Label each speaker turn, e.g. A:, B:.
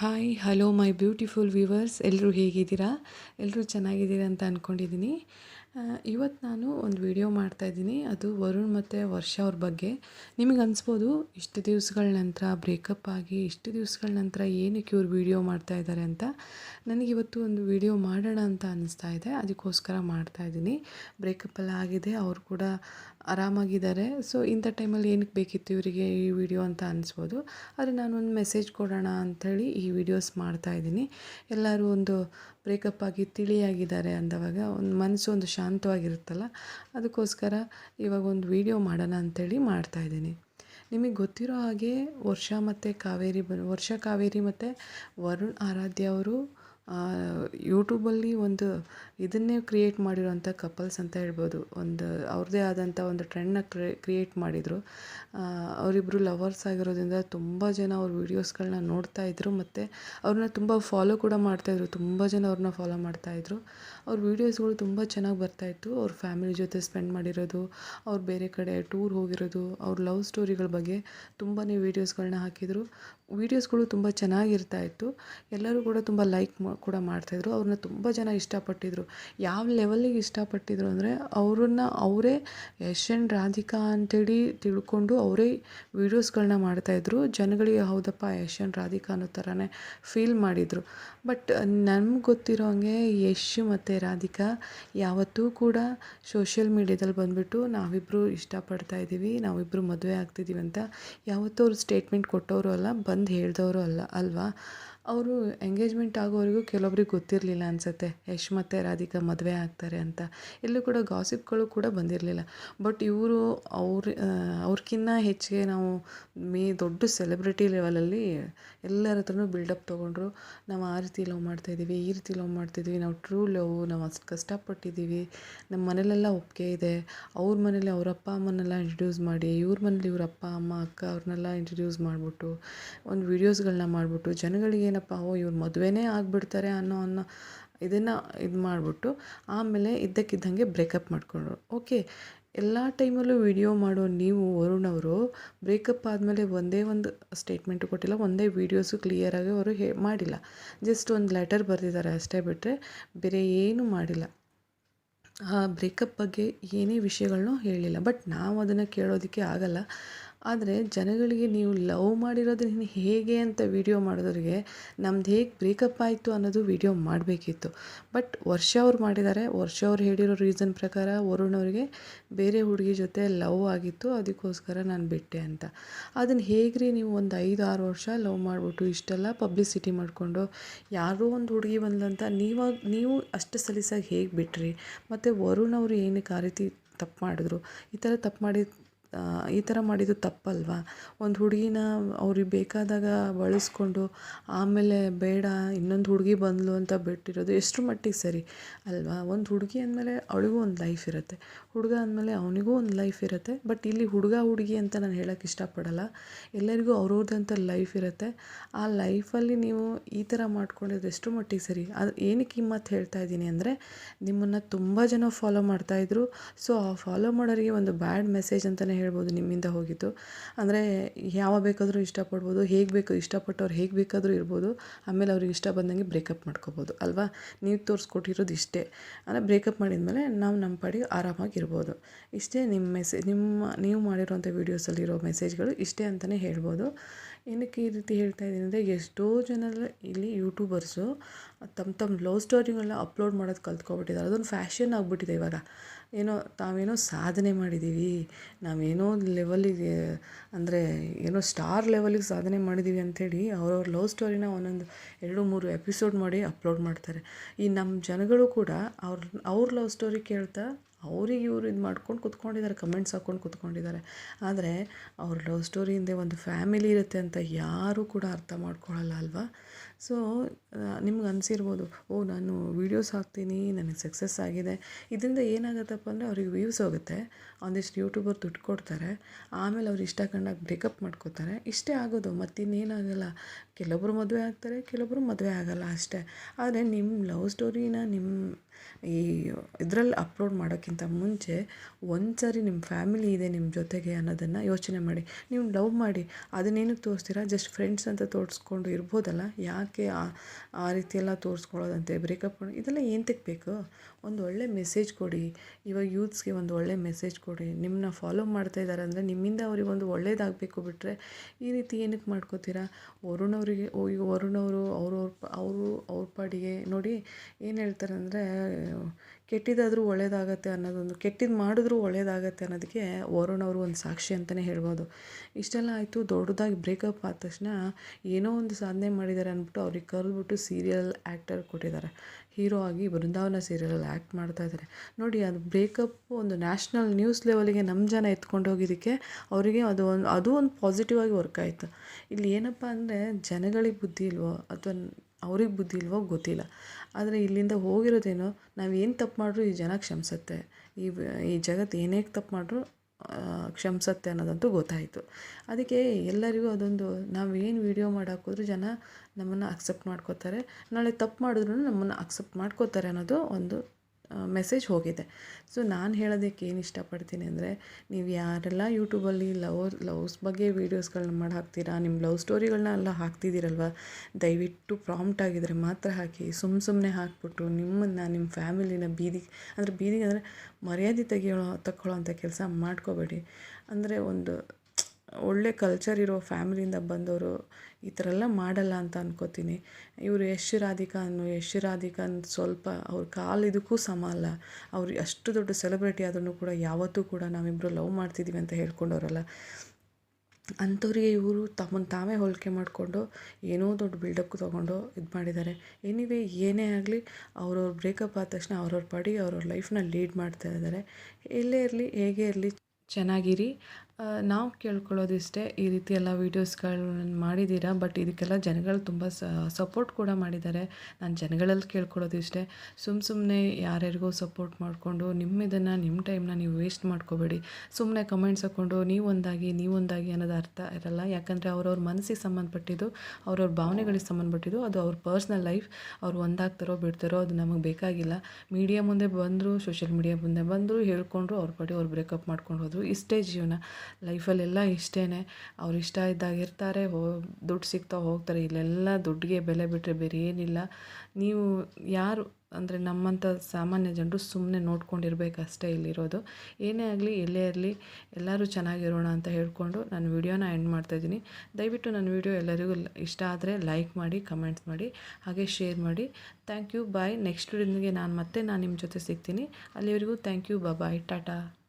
A: Hi hello my beautiful viewers ಎಲ್ಲರೂ ಹೇಗಿದ್ದೀರಾ? ಎಲ್ಲರೂ ಚೆನ್ನಾಗಿದ್ದೀರಾ ಅಂತ ಅಂದ್ಕೊಂಡಿದ್ದೀನಿ ಇವತ್ತು ನಾನು ಒಂದು ವಿಡಿಯೋ ಮಾಡ್ತಾಯಿದ್ದೀನಿ ಅದು ವರುಣ್ ಮತ್ತು ವರ್ಷ ಅವ್ರ ಬಗ್ಗೆ. ನಿಮಗೆ ಅನಿಸ್ಬೋದು ಇಷ್ಟು ದಿವಸಗಳ ನಂತರ ಬ್ರೇಕಪ್ ಆಗಿ ಇಷ್ಟು ದಿವಸಗಳ ನಂತರ ಏನಕ್ಕೆ ಇವ್ರು ವಿಡಿಯೋ ಮಾಡ್ತಾ ಇದ್ದಾರೆ ಅಂತ? ನನಗಿವತ್ತು ಒಂದು ವಿಡಿಯೋ ಮಾಡೋಣ ಅಂತ ಅನ್ನಿಸ್ತಾ ಇದೆ. ಅದಕ್ಕೋಸ್ಕರ ಮಾಡ್ತಾಯಿದ್ದೀನಿ ಬ್ರೇಕಪ್ ಎಲ್ಲ ಆಗಿದೆ, ಅವರು ಕೂಡ ಆರಾಮಾಗಿದ್ದಾರೆ. ಸೊ ಇಂಥ ಟೈಮಲ್ಲಿ ಏನಕ್ಕೆ ಬೇಕಿತ್ತು ಇವರಿಗೆ ಈ ವಿಡಿಯೋ ಅಂತ ಅನಿಸ್ಬೋದು. ಆದರೆ ನಾನು ಒಂದು ಮೆಸೇಜ್ ಕೊಡೋಣ ಅಂಥೇಳಿ ಈ ವಿಡಿಯೋಸ್ ಮಾಡ್ತಾಯಿದ್ದೀನಿ ಎಲ್ಲರೂ ಒಂದು ಬ್ರೇಕಪ್ ಆಗಿ ತಿಳಿಯಾಗಿದ್ದಾರೆ ಅಂದವಾಗ ಒಂದು ಮನಸ್ಸು ಒಂದು ಶಾಂತವಾಗಿರುತ್ತಲ್ಲ? ಅದಕ್ಕೋಸ್ಕರ ಇವಾಗ ಒಂದು ವೀಡಿಯೋ ಮಾಡೋಣ ಅಂಥೇಳಿ ಮಾಡ್ತಾಯಿದ್ದೀನಿ ನಿಮಗೆ ಗೊತ್ತಿರೋ ಹಾಗೆ ವರ್ಷ ಮತ್ತು ಕಾವೇರಿ ಬ, ವರ್ಷ ಕಾವೇರಿ ಮತ್ತು ವರುಣ್ ಆರಾಧ್ಯ ಅವರು ಯೂಟ್ಯೂಬಲ್ಲಿ ಒಂದು ಇದನ್ನೇ ಕ್ರಿಯೇಟ್ ಮಾಡಿರೋಂಥ ಕಪಲ್ಸ್ ಅಂತ ಹೇಳ್ಬೋದು. ಒಂದು ಅವ್ರದ್ದೇ ಆದಂಥ ಒಂದು ಟ್ರೆಂಡ್ನ ಕ್ರಿಯೇಟ್ ಮಾಡಿದರು. ಅವರಿಬ್ಬರು ಲವರ್ಸ್ ಆಗಿರೋದ್ರಿಂದ ತುಂಬ ಜನ ಅವ್ರ ವೀಡಿಯೋಸ್ಗಳನ್ನ ನೋಡ್ತಾ ಇದ್ದರು ಮತ್ತು ಅವ್ರನ್ನ ತುಂಬ ಫಾಲೋ ಕೂಡ ಮಾಡ್ತಾಯಿದ್ರು ತುಂಬ ಜನ ಅವ್ರನ್ನ ಫಾಲೋ ಮಾಡ್ತಾಯಿದ್ರು ಅವ್ರ ವೀಡಿಯೋಸ್ಗಳು ತುಂಬ ಚೆನ್ನಾಗಿ ಬರ್ತಾಯಿತ್ತು ಅವ್ರ ಫ್ಯಾಮಿಲಿ ಜೊತೆ ಸ್ಪೆಂಡ್ ಮಾಡಿರೋದು, ಅವ್ರು ಬೇರೆ ಕಡೆ ಟೂರ್ ಹೋಗಿರೋದು, ಅವ್ರ ಲವ್ ಸ್ಟೋರಿಗಳ ಬಗ್ಗೆ ತುಂಬಾ ವೀಡಿಯೋಸ್ಗಳನ್ನ ಹಾಕಿದರು. ವೀಡಿಯೋಸ್ಗಳು ತುಂಬ ಚೆನ್ನಾಗಿರ್ತಾಯಿತ್ತು ಎಲ್ಲರೂ ಕೂಡ ತುಂಬ ಲೈಕ್ ಕೂಡ ಮಾಡ್ತಾಯಿದ್ರು. ಅವ್ರನ್ನ ತುಂಬ ಜನ ಇಷ್ಟಪಟ್ಟಿದ್ರು. ಯಾವ ಲೆವೆಲ್ಲಿಗೆ ಇಷ್ಟಪಟ್ಟಿದ್ರು ಅಂದರೆ ಅವ್ರನ್ನ ಅವರೇ ಯಶ್ ಆ್ಯಂಡ್ ರಾಧಿಕಾ ಅಂತೇಳಿ ತಿಳ್ಕೊಂಡು ಅವರೇ ವೀಡಿಯೋಸ್ಗಳನ್ನ ಮಾಡ್ತಾಯಿದ್ರು. ಜನಗಳಿಗೆ ಹೌದಪ್ಪ ಯಶ್ ಆ್ಯಂಡ್ ರಾಧಿಕಾ ಅನ್ನೋ ಥರನೇ ಫೀಲ್ ಮಾಡಿದರು. ಬಟ್ ನಮ್ಗೆ ಗೊತ್ತಿರೋ ಹಾಗೆ ಯಶ್ ಮತ್ತು ರಾಧಿಕಾ ಯಾವತ್ತೂ ಕೂಡ ಸೋಷಿಯಲ್ ಮೀಡ್ಯಾದಲ್ಲಿ ಬಂದುಬಿಟ್ಟು ನಾವಿಬ್ಬರು ಇಷ್ಟಪಡ್ತಾ ಇದ್ದೀವಿ ನಾವಿಬ್ಬರು ಮದುವೆ ಆಗ್ತಿದ್ದೀವಿ ಅಂತ ಯಾವತ್ತೂ ಅವ್ರು ಸ್ಟೇಟ್ಮೆಂಟ್ ಕೊಟ್ಟವರು ಅಲ್ಲ, ಬಂದು ಹೇಳ್ದವರು ಅಲ್ಲ, ಅಲ್ವಾ? ಅವರು ಎಂಗೇಜ್ಮೆಂಟ್ ಆಗೋವರೆಗೂ ಕೆಲವೊಬ್ರಿಗೆ ಗೊತ್ತಿರಲಿಲ್ಲ ಅನಿಸುತ್ತೆ. ಯಶ್ ಮತ್ತು ರಾಧಿಕಾ ಮದುವೆ ಆಗ್ತಾರೆ ಅಂತ. ಎಲ್ಲೂ ಕೂಡ ಗಾಸಿಪ್ಗಳು ಕೂಡ ಬಂದಿರಲಿಲ್ಲ. ಬಟ್ ಇವರು ಅವ್ರ ಅವ್ರಕ್ಕಿಂತ ಹೆಚ್ಚಿಗೆ ನಾವು ಮೇ ದೊಡ್ಡ ಸೆಲೆಬ್ರಿಟಿ ಲೆವೆಲಲ್ಲಿ ಎಲ್ಲರ ಹತ್ರನೂ ಬಿಲ್ಡಪ್ ತೊಗೊಂಡ್ರು. ನಾವು ಆ ರೀತಿ ಲವ್ ಮಾಡ್ತಾಯಿದ್ದೀವಿ ಈ ರೀತಿ ಲವ್ ಮಾಡ್ತಿದ್ವಿ ನಾವು ಟ್ರೂ ಲವ್ ನಾವು ಅಷ್ಟು ಕಷ್ಟಪಟ್ಟಿದ್ದೀವಿ. ನಮ್ಮ ಮನೇಲೆಲ್ಲ ಒಪ್ಪಿಗೆ ಇದೆ. ಅವ್ರ ಮನೇಲಿ ಅವ್ರ ಅಪ್ಪ ಅಮ್ಮನ್ನೆಲ್ಲ ಇಂಟ್ರಡ್ಯೂಸ್ ಮಾಡಿ, ಇವ್ರ ಮನೇಲಿ ಇವ್ರ ಅಪ್ಪ, ಅಮ್ಮ, ಅಕ್ಕ ಅವ್ರನ್ನೆಲ್ಲ ಇಂಟ್ರಡ್ಯೂಸ್ ಮಾಡಿಬಿಟ್ಟು, ಒಂದು ವೀಡಿಯೋಸ್ಗಳನ್ನ ಮಾಡಿಬಿಟ್ಟು ಜನಗಳಿಗೆ ಏನಪ್ಪ, ಓ, ಇವ್ರು ಮದುವೆನೇ ಆಗಿಬಿಡ್ತಾರೆ ಅನ್ನೋ ಅನ್ನೋ ಇದನ್ನು ಇದು ಮಾಡಿಬಿಟ್ಟು ಆಮೇಲೆ ಇದ್ದಕ್ಕಿದ್ದಂಗೆ ಬ್ರೇಕಪ್ ಮಾಡಿಕೊಂಡ್ರು. ಓಕೆ ಎಲ್ಲ ಟೈಮಲ್ಲೂ ವಿಡಿಯೋ ಮಾಡೋ ನೀವು ವರುಣ್ ಅವರು ಬ್ರೇಕಪ್ ಆದಮೇಲೆ ಒಂದೇ ಒಂದು ಸ್ಟೇಟ್ಮೆಂಟು ಕೊಟ್ಟಿಲ್ಲ, ಒಂದೇ ವೀಡಿಯೋಸು ಕ್ಲಿಯರಾಗಿ ಅವರು ಹೇ, ಮಾಡಿಲ್ಲ. ಜಸ್ಟ್ ಒಂದು ಲೆಟರ್ ಬರೆದಿದ್ದಾರೆ ಅಷ್ಟೇ ಬಿಟ್ಟರೆ ಬೇರೆ ಏನೂ ಮಾಡಿಲ್ಲ. ಆ ಬ್ರೇಕಪ್ ಬಗ್ಗೆ ಏನೇ ವಿಷಯಗಳನ್ನೂ ಹೇಳಿಲ್ಲ. ಬಟ್ ನಾವು ಅದನ್ನು ಕೇಳೋದಕ್ಕೆ ಆಗಲ್ಲ. ಆದರೆ ಜನಗಳಿಗೆ ನೀವು ಲವ್ ಮಾಡಿರೋದನ್ನ ಹೇಗೆ ಅಂತ ವಿಡಿಯೋ ಮಾಡಿದವ್ರಿಗೆ ನಮ್ದು ಹೇಗೆ ಬ್ರೇಕಪ್ ಆಯಿತು ಅನ್ನೋದು ವಿಡಿಯೋ ಮಾಡಬೇಕಿತ್ತು. ಬಟ್ ವರ್ಷ ಅವ್ರು ಮಾಡಿದ್ದಾರೆ ವರ್ಷ ಅವ್ರು ಹೇಳಿರೋ ರೀಸನ್ ಪ್ರಕಾರ ವರುಣ್ ಅವರಿಗೆ ಬೇರೆ ಹುಡುಗಿ ಜೊತೆ ಲವ್ ಆಗಿತ್ತು, ಅದಕ್ಕೋಸ್ಕರ ನಾನು ಬಿಟ್ಟೆ ಅಂತ. ಅದನ್ನು ಹೇಗ್ರಿ ನೀವು ಒಂದು ಐದು ಆರು ವರ್ಷ ಲವ್ ಮಾಡಿಬಿಟ್ಟು ಇಷ್ಟೆಲ್ಲ ಪಬ್ಲಿಸಿಟಿ ಮಾಡಿಕೊಂಡು ಯಾರೋ ಒಂದು ಹುಡುಗಿ ಬಂದಂತ ನೀವಾಗ ನೀವು ಅಷ್ಟು ಸಲೀಸಾಗಿ ಹೇಗೆ ಬಿಟ್ರಿ? ಮತ್ತು ವರುಣ್ ಅವರು ಏನಕ್ಕೆ ಆ ರೀತಿ ತಪ್ಪು ಮಾಡಿದ್ರು? ಈ ಥರ ತಪ್ಪು ಮಾಡಿ ಈ ಥರ ಮಾಡಿದ್ದು ತಪ್ಪಲ್ವಾ? ಒಂದು ಹುಡುಗಿನ ಅವ್ರಿಗೆ ಬೇಕಾದಾಗ ಬಳಸ್ಕೊಂಡು ಆಮೇಲೆ ಬೇಡ, ಇನ್ನೊಂದು ಹುಡುಗಿ ಬಂದಳು ಅಂತ ಬಿಟ್ಟಿರೋದು ಎಷ್ಟು ಮಟ್ಟಿಗೆ ಸರಿ ಅಲ್ವಾ? ಒಂದು ಹುಡುಗಿ ಅಂದಮೇಲೆ ಅವಳಿಗೂ ಒಂದು ಲೈಫ್ ಇರುತ್ತೆ. ಹುಡುಗ ಅಂದಮೇಲೆ ಅವನಿಗೂ ಒಂದು ಲೈಫ್ ಇರುತ್ತೆ. ಬಟ್ ಇಲ್ಲಿ ಹುಡುಗ ಹುಡುಗಿ ಅಂತ ನಾನು ಹೇಳೋಕ್ಕೆ ಇಷ್ಟಪಡಲ್ಲ. ಎಲ್ಲರಿಗೂ ಅವ್ರವ್ರದ್ದಂಥ ಲೈಫ್ ಇರುತ್ತೆ. ಆ ಲೈಫಲ್ಲಿ ನೀವು ಈ ಥರ ಮಾಡ್ಕೊಂಡಿದ್ದು ಎಷ್ಟು ಮಟ್ಟಿಗೆ ಸರಿ? ಅದು ಏನಕ್ಕೆ ಈ ಮಾತು ಹೇಳ್ತಾ ಇದ್ದೀನಿ ಅಂದರೆ ನಿಮ್ಮನ್ನು ತುಂಬ ಜನ ಫಾಲೋ ಮಾಡ್ತಾಯಿದ್ರು ಸೊ ಆ ಫಾಲೋ ಮಾಡೋರಿಗೆ ಒಂದು ಬ್ಯಾಡ್ ಮೆಸೇಜ್ ಅಂತಲೇ ಹೇಳ್ಬೋದು ನಿಮ್ಮಿಂದ ಹೋಗಿದ್ದು. ಅಂದರೆ ಯಾವ ಬೇಕಾದರೂ ಇಷ್ಟಪಡ್ಬೋದು, ಹೇಗೆ ಬೇಕು ಇಷ್ಟಪಟ್ಟವ್ರು ಹೇಗೆ ಬೇಕಾದರೂ ಇರ್ಬೋದು, ಆಮೇಲೆ ಅವ್ರಿಗೆ ಇಷ್ಟ ಬಂದಂಗೆ ಬ್ರೇಕಪ್ ಮಾಡ್ಕೋಬೋದು, ಅಲ್ವಾ? ನೀವು ತೋರಿಸ್ಕೊಟ್ಟಿರೋದು ಇಷ್ಟೇ. ಅಂದರೆ ಬ್ರೇಕಪ್ ಮಾಡಿದ್ಮೇಲೆ ನಾವು ನಮ್ಮ ಪಾಡಿಗೆ ಆರಾಮಾಗಿರ್ಬೋದು. ಇಷ್ಟೇ ನಿಮ್ಮ ಮೆಸೇಜ್ ನಿಮ್ಮ, ನೀವು ಮಾಡಿರೋಂಥ ವೀಡಿಯೋಸಲ್ಲಿರೋ ಮೆಸೇಜ್ಗಳು ಇಷ್ಟೇ ಅಂತಲೇ ಹೇಳ್ಬೋದು. ಏನಕ್ಕೆ ಈ ರೀತಿ ಹೇಳ್ತಾ ಇದ್ದೀನಿ ಅಂದರೆ ಎಷ್ಟೋ ಜನ ಇಲ್ಲಿ ಯೂಟ್ಯೂಬರ್ಸು ತಮ್ಮ ತಮ್ಮ ಲವ್ ಸ್ಟೋರಿಗಳನ್ನ ಅಪ್ಲೋಡ್ ಮಾಡೋದು ಕಲ್ತ್ಕೊಬಿಟ್ಟಿದ್ದಾರೆ. ಅದೊಂದು ಫ್ಯಾಷನ್ ಆಗಿಬಿಟ್ಟಿದೆ ಇವಾಗ. ಏನೋ ತಾವೇನೋ ಸಾಧನೆ ಮಾಡಿದ್ದೀವಿ ನಾವೇನೋ ಲೆವೆಲಿಗೆ ಅಂದರೆ ಏನೋ ಸ್ಟಾರ್ ಲೆವೆಲಿಗೆ ಸಾಧನೆ ಮಾಡಿದ್ದೀವಿ ಅಂಥೇಳಿ ಅವ್ರವ್ರ ಲವ್ ಸ್ಟೋರಿನ ಒಂದೊಂದು ಎರಡು ಮೂರು ಎಪಿಸೋಡ್ ಮಾಡಿ ಅಪ್ಲೋಡ್ ಮಾಡ್ತಾರೆ. ಈ ನಮ್ಮ ಜನಗಳು ಕೂಡ ಅವ್ರ ಅವ್ರ ಲವ್ ಸ್ಟೋರಿ ಕೇಳ್ತಾ ಅವ್ರಿಗೆ ಇವರು ಇದು ಮಾಡ್ಕೊಂಡು ಕೂತ್ಕೊಂಡಿದ್ದಾರೆ ಕಮೆಂಟ್ಸ್ ಹಾಕ್ಕೊಂಡು ಕೂತ್ಕೊಂಡಿದ್ದಾರೆ. ಆದರೆ ಅವ್ರ ಲವ್ ಸ್ಟೋರಿ ಹಿಂದೆ ಒಂದು ಫ್ಯಾಮಿಲಿ ಇರುತ್ತೆ ಅಂತ ಯಾರೂ ಕೂಡ ಅರ್ಥ ಮಾಡ್ಕೊಳ್ಳಲ್ಲ ಅಲ್ವಾ? ಸೊ ನಿಮ್ಗೆ ಅನಿಸಿರ್ಬೋದು, ಓ, ನಾನು ವೀಡಿಯೋಸ್ ಹಾಕ್ತೀನಿ, ನನಗೆ ಸಕ್ಸಸ್ ಆಗಿದೆ. ಇದರಿಂದ ಏನಾಗುತ್ತಪ್ಪ ಅಂದರೆ ಅವ್ರಿಗೆ ವ್ಯೂಸ್ ಹೋಗುತ್ತೆ. ಒಂದಿಷ್ಟು ಯೂಟ್ಯೂಬರ್ ದುಡ್ಡು ಕೊಡ್ತಾರೆ, ಆಮೇಲೆ ಅವ್ರು ಇಷ್ಟ ಕಂಡಾಗ ಬ್ರೇಕಪ್ ಮಾಡ್ಕೋತಾರೆ. ಇಷ್ಟೇ ಆಗೋದು, ಮತ್ತಿನ್ನೇನಾಗಲ್ಲ. ಕೆಲವೊಬ್ಬರು ಮದುವೆ ಆಗ್ತಾರೆ ಕೆಲವೊಬ್ಬರು ಮದುವೆ ಆಗಲ್ಲ ಅಷ್ಟೇ. ಆದರೆ ನಿಮ್ಮ ಲವ್ ಸ್ಟೋರಿನ ನಿಮ್ಮ ಈ ಇದರಲ್ಲಿ ಅಪ್ಲೋಡ್ ಮಾಡೋಕ್ಕಿಂತ ಮುಂಚೆ ಒಂದು ನಿಮ್ಮ ಫ್ಯಾಮಿಲಿ ಇದೆ ನಿಮ್ಮ ಜೊತೆಗೆ ಅನ್ನೋದನ್ನು ಯೋಚನೆ ಮಾಡಿ. ನೀವು ಲವ್ ಮಾಡಿ ಅದನ್ನೇನಕ್ಕೆ ತೋರಿಸ್ತೀರಾ? ಜಸ್ಟ್ ಫ್ರೆಂಡ್ಸ್ ಅಂತ ತೋರಿಸ್ಕೊಂಡು ಇರ್ಬೋದಲ್ಲ? ಯಾಕೆ ಆ ಆ ರೀತಿಯೆಲ್ಲ ತೋರಿಸ್ಕೊಳ್ಳೋದಂತೆ? ಬ್ರೇಕಪ್ ಇದೆಲ್ಲ ಏನು ಬೇಕು? ಒಂದು ಒಳ್ಳೆ ಮೆಸೇಜ್ ಕೊಡಿ. ಇವಾಗ ಯೂತ್ಸ್ಗೆ ಒಂದು ಒಳ್ಳೆ ಮೆಸೇಜ್ ಕೊಡಿ. ನಿಮ್ಮನ್ನ ಫಾಲೋ ಮಾಡ್ತಾ ಇದ್ದಾರೆ ಅಂದರೆ ನಿಮ್ಮಿಂದ ಅವ್ರಿಗೆ ಒಂದು ಒಳ್ಳೇದಾಗಬೇಕು ಬಿಟ್ಟರೆ ಈ ರೀತಿ ಏನಕ್ಕೆ ಮಾಡ್ಕೋತೀರಾ? ವರುಣ್ ಅವರಿಗೆ ಓ ಈಗ ವರುಣ್ ಅವರು ಅವ್ರವ್ರ ಅವರು ಅವ್ರ ಪಾಡಿಗೆ ನೋಡಿ ಏನು ಹೇಳ್ತಾರೆ ಅಂದರೆ ಕೆಟ್ಟಿದ್ದಾದರೂ ಒಳ್ಳೇದಾಗತ್ತೆ ಅನ್ನೋದೊಂದು ಕೆಟ್ಟಿದ್ದು ಮಾಡಿದ್ರೂ ಒಳ್ಳೆಯದಾಗತ್ತೆ ಅನ್ನೋದಕ್ಕೆ ವರುಣ್ ಅವರು ಒಂದು ಸಾಕ್ಷಿ ಅಂತಲೇ ಹೇಳ್ಬೋದು. ಇಷ್ಟೆಲ್ಲ ಆಯಿತು, ದೊಡ್ಡದಾಗಿ ಬ್ರೇಕಪ್ ಆದ ತಕ್ಷಣ ಏನೋ ಒಂದು ಸಾಧನೆ ಮಾಡಿದ್ದಾರೆ ಅಂದ್ಬಿಟ್ಟು ಅವ್ರಿಗೆ ಕರೆದ್ಬಿಟ್ಟು ಸೀರಿಯಲ್ ಆ್ಯಕ್ಟರ್ ಕೊಟ್ಟಿದ್ದಾರೆ ಹೀರೋ ಆಗಿ ಬೃಂದಾವನ ಸೀರಿಯಲಲ್ಲಿ ಆ್ಯಕ್ಟ್ ಮಾಡ್ತಾ ಇದ್ದಾರೆ ನೋಡಿ, ಅದು ಬ್ರೇಕಪ್ ಒಂದು ನ್ಯಾಷನಲ್ ನ್ಯೂಸ್ ಲೆವೆಲಿಗೆ ನಮ್ಮ ಜನ ಎತ್ಕೊಂಡು ಹೋಗಿದ್ದಕ್ಕೆ ಅವರಿಗೆ ಅದು ಒಂದು ಅದು ಒಂದು ಪಾಸಿಟಿವ್ ಆಗಿ ವರ್ಕ್ ಆಯಿತು. ಇಲ್ಲಿ ಏನಪ್ಪ ಅಂದರೆ, ಜನಗಳಿಗೆ ಬುದ್ಧಿ ಇಲ್ವೋ, ಅಥವಾ ಅವ್ರಿಗೆ ಬುದ್ಧಿ ಇಲ್ವೋ ಗೊತ್ತಿಲ್ಲ. ಆದರೆ ಇಲ್ಲಿಂದ ಹೋಗಿರೋದೇನೋ, ನಾವು ಏನು ತಪ್ಪು ಮಾಡಿದ್ರು ಈ ಜನ ಕ್ಷಮಿಸುತ್ತೆ. ಈ ಈ ಜಗತ್ತು ಏನೇ ತಪ್ಪು ಮಾಡಿದ್ರು ಕ್ಷಮಿಸತ್ತೆ ಅನ್ನೋದಂತೂ ಗೊತ್ತಾಯಿತು. ಅದಕ್ಕೆ ಎಲ್ಲರಿಗೂ ಅದೊಂದು, ನಾವು ಏನು ವೀಡಿಯೋ ಮಾಡೋಕ್ಕೋದ್ರೂ ಜನ ನಮ್ಮನ್ನು ಅಕ್ಸೆಪ್ಟ್ ಮಾಡ್ಕೋತಾರೆ. ನಾಳೆ ತಪ್ಪು ಮಾಡಿದ್ರು ನಮ್ಮನ್ನು ಅಕ್ಸೆಪ್ಟ್ ಮಾಡ್ಕೋತಾರೆ ಅನ್ನೋದು ಒಂದು ಮೆಸೇಜ್ ಹೋಗಿದೆ. ಸೊ ನಾನು ಹೇಳೋದಕ್ಕೆ ಏನು ಇಷ್ಟಪಡ್ತೀನಿ ಅಂದರೆ, ನೀವು ಯಾರೆಲ್ಲ ಯೂಟ್ಯೂಬಲ್ಲಿ ಲವ್, ಲವ್ಸ್ ಬಗ್ಗೆ ವೀಡಿಯೋಸ್ಗಳನ್ನ ಮಾಡಿ ಹಾಕ್ತೀರಾ ನಿಮ್ಮ ಲವ್ ಸ್ಟೋರಿಗಳನ್ನ ಎಲ್ಲ ಹಾಕ್ತಿದ್ದೀರಲ್ವ, ದಯವಿಟ್ಟು ಪ್ರಾಂಪ್ಟ್ ಆಗಿದ್ರೆ ಮಾತ್ರ ಹಾಕಿ ಸುಮ್ಮ ಸುಮ್ಮನೆ ಹಾಕ್ಬಿಟ್ಟು ನಿಮ್ಮನ್ನು ನಿಮ್ಮ ಫ್ಯಾಮಿಲಿನ ಬೀದಿಗೆ ಅಂದರೆ ಬೀದಿಗೆ ಅಂದರೆ ಮರ್ಯಾದೆ ತೆಗಿಯೋ ತಗೊಳ್ಳೋ ಅಂಥ ಕೆಲಸ ಮಾಡ್ಕೋಬೇಡಿ. ಅಂದರೆ ಒಂದು ಒಳ್ಳೆ ಕಲ್ಚರ್ ಇರೋ ಫ್ಯಾಮಿಲಿಯಿಂದ ಬಂದವರು ಈ ಥರ ಎಲ್ಲ ಮಾಡಲ್ಲ ಅಂತ ಅನ್ಕೋತೀನಿ. ಇವರು ಯಶ್ ರಾಧಿಕಾ ಅನ್ನು ಯಶ್ ರಾಧಿಕಾ ಸ್ವಲ್ಪ ಅವ್ರ ಕಾಲು ಇದಕ್ಕೂ ಸಮ ಅಲ್ಲ. ಅವ್ರು ಅಷ್ಟು ದೊಡ್ಡ ಸೆಲೆಬ್ರಿಟಿ ಆದ್ರೂ ಕೂಡ ಯಾವತ್ತೂ ಕೂಡ ನಾವಿಬ್ಬರು ಲವ್ ಮಾಡ್ತಿದ್ದೀವಿ ಅಂತ ಹೇಳ್ಕೊಂಡವ್ರಲ್ಲ. ಅಂಥವ್ರಿಗೆ ಇವರು ತಮ್ಮನ್ನು ತಾವೇ ಹೋಲಿಕೆ ಮಾಡಿಕೊಂಡು ಏನೋ ದೊಡ್ಡ ಬಿಲ್ಡಪ್ ತೊಗೊಂಡು ಇದು ಮಾಡಿದ್ದಾರೆ. ಎನಿವೇ ಏನೇ ಆಗಲಿ ಅವ್ರವ್ರ ಬ್ರೇಕಪ್ ಆದ ತಕ್ಷಣ ಅವ್ರವ್ರ ಪಡಿ ಅವ್ರವ್ರ ಲೈಫ್ನ ಲೀಡ್ ಮಾಡ್ತಾ ಇದ್ದಾರೆ. ಎಲ್ಲೇ ಇರಲಿ, ಹೇಗೆ ಇರಲಿ, ಚೆನ್ನಾಗಿರಿ. ನಾವು ಕೇಳ್ಕೊಳ್ಳೋದಿಷ್ಟೇ ಈ ರೀತಿ ಎಲ್ಲ ವೀಡಿಯೋಸ್ಗಳನ್ನ ಮಾಡಿದ್ದೀರಾ ಬಟ್ ಇದಕ್ಕೆಲ್ಲ ಜನಗಳು ತುಂಬ ಸಪೋರ್ಟ್ ಕೂಡ ಮಾಡಿದ್ದಾರೆ. ನಾನು ಜನಗಳಲ್ಲಿ ಕೇಳ್ಕೊಳ್ಳೋದು ಇಷ್ಟೇ ಸುಮ್ಮ ಸುಮ್ಮನೆ ಯಾರ್ಯಾರಿಗೂ ಸಪೋರ್ಟ್ ಮಾಡಿಕೊಂಡು ನಿಮ್ಮ ಇದನ್ನು ನಿಮ್ಮ ಟೈಮ್ನ ನೀವು ವೇಸ್ಟ್ ಮಾಡ್ಕೋಬೇಡಿ. ಸುಮ್ಮನೆ ಕಮೆಂಟ್ಸ್ ಹಾಕ್ಕೊಂಡು ನೀವೊಂದಾಗಿ ನೀವೊಂದಾಗಿ ಅನ್ನೋದು ಅರ್ಥ ಇರಲ್ಲ. ಯಾಕಂದರೆ ಅವ್ರವ್ರ ಮನಸ್ಸಿಗೆ ಸಂಬಂಧಪಟ್ಟಿದ್ದು, ಅವ್ರವ್ರ ಭಾವನೆಗಳಿಗೆ ಸಂಬಂಧಪಟ್ಟಿದ್ದು, ಅದು ಅವ್ರ ಪರ್ಸ್ನಲ್ ಲೈಫ್ ಅವ್ರು ಒಂದಾಗ್ತಾರೋ ಬಿಡ್ತಾರೋ ಅದು ನಮಗೆ ಬೇಕಾಗಿಲ್ಲ. ಮೀಡಿಯಾ ಮುಂದೆ ಬಂದರು ಸೋಷಿಯಲ್ ಮೀಡಿಯಾ ಮುಂದೆ ಬಂದರೂ, ಹೇಳ್ಕೊಂಡ್ರು, ಅವ್ರ ಪಡೆ ಅವ್ರು ಬ್ರೇಕಪ್ ಮಾಡ್ಕೊಂಡು ಹೋದರು. ಇಷ್ಟೇ ಜೀವನ. ಲೈಫಲ್ಲೆಲ್ಲ ಇಷ್ಟೇ ಅವ್ರು ಇಷ್ಟ ಇದ್ದಾಗ ಇರ್ತಾರೆ, ಹೋ, ದುಡ್ಡು ಸಿಗ್ತಾ ಹೋಗ್ತಾರೆ. ಇಲ್ಲೆಲ್ಲ ದುಡ್ಡಿಗೆ ಬೆಲೆ ಬಿಟ್ಟರೆ ಬೇರೆ ಏನಿಲ್ಲ. ನೀವು ಯಾರು, ಅಂದರೆ ನಮ್ಮಂಥ ಸಾಮಾನ್ಯ ಜನರು ಸುಮ್ಮನೆ ನೋಡ್ಕೊಂಡಿರ್ಬೇಕಷ್ಟೇ ಇಲ್ಲಿರೋದು. ಏನೇ ಆಗಲಿ, ಎಲ್ಲೇ ಇರಲಿ, ಎಲ್ಲರೂ ಚೆನ್ನಾಗಿರೋಣ ಅಂತ ಹೇಳ್ಕೊಂಡು ನಾನು ವಿಡಿಯೋನ ಎಂಡ್ ಮಾಡ್ತಾಯಿದ್ದೀನಿ ದಯವಿಟ್ಟು ನನ್ನ ವಿಡಿಯೋ ಎಲ್ಲರಿಗೂ ಇಷ್ಟ ಆದರೆ ಲೈಕ್ ಮಾಡಿ, ಕಮೆಂಟ್ಸ್ ಮಾಡಿ, ಹಾಗೆ ಶೇರ್ ಮಾಡಿ. Thank you, bye. ನೆಕ್ಸ್ಟ್ ವಿಡಿಯೋನಿಗೆ ನಾನು ಮತ್ತೆ ನಾನು ನಿಮ್ಮ ಜೊತೆ ಸಿಗ್ತೀನಿ. ಅಲ್ಲಿವರೆಗೂ ಥ್ಯಾಂಕ್ ಯು ಬಾಯ್, ಟಾಟಾ.